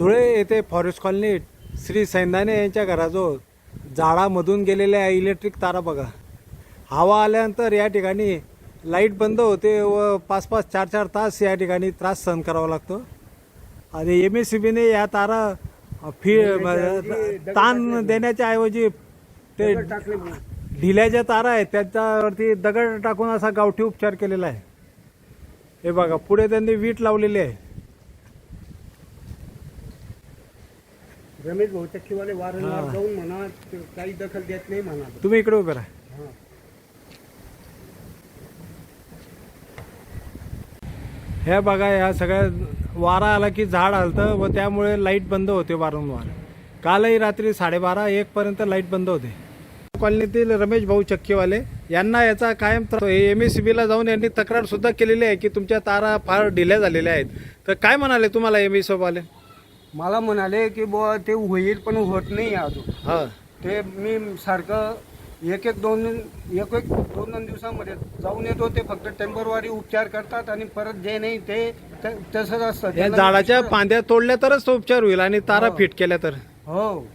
येथे forest colony Shri सैंदाने यांच्या घराजवळ झाडामधून गेलेल्या इलेक्ट्रिक तारा बघा. हवा आल्यानंतर या ठिकाणी लाइट बंद होते व पाच पाच चार चार तास या ठिकाणी त्रास सहन करावा लागतो. आणि एम एस सी बीने या तारा फि ताण देण्याच्या ऐवजी ते ढिल्या ज्या तारा आहेत त्याच्यावरती दगड टाकून असा गावठी उपचार केलेला आहे. हे बघा पुढे त्यांनी वीट लावलेली आहे. रमेश भाऊ चक्कीवाले वारंवार. जाऊन म्हणा ते काही दखल देत नाही म्हणा. तुम्ही इकडे उभे राहा. हा. हे बघा या सगळ्या वारा आला की झाड हलतं व त्यामुळे लाइट बंद होते वारंवार. कालही रात्री साडेबारा एक पर्यंत लाइट बंद होते. कॉलनीतील रमेश भाऊ चक्कीवाले यांना याचा कायम एम एस ला जाऊन यांनी तक्रार सुद्धा केलेली आहे की तुमच्या तारा फार ढिल्या झालेल्या आहेत. तर काय म्हणाले तुम्हाला एम एस वाले? मला म्हणाले की बुवा ते होईल पण होत नाही अजून. हा. ते मी सारखं एक एक दोन एक एक दोन दोन दिवसामध्ये जाऊन येतो ते फक्त टेम्परवारी उपचार करतात आणि परत जे नाही ते त- तसंच असतं. या झाडाच्या फांद्या तोडल्या तरच तो उपचार होईल आणि तारा हो. फिट केल्या तर. हो.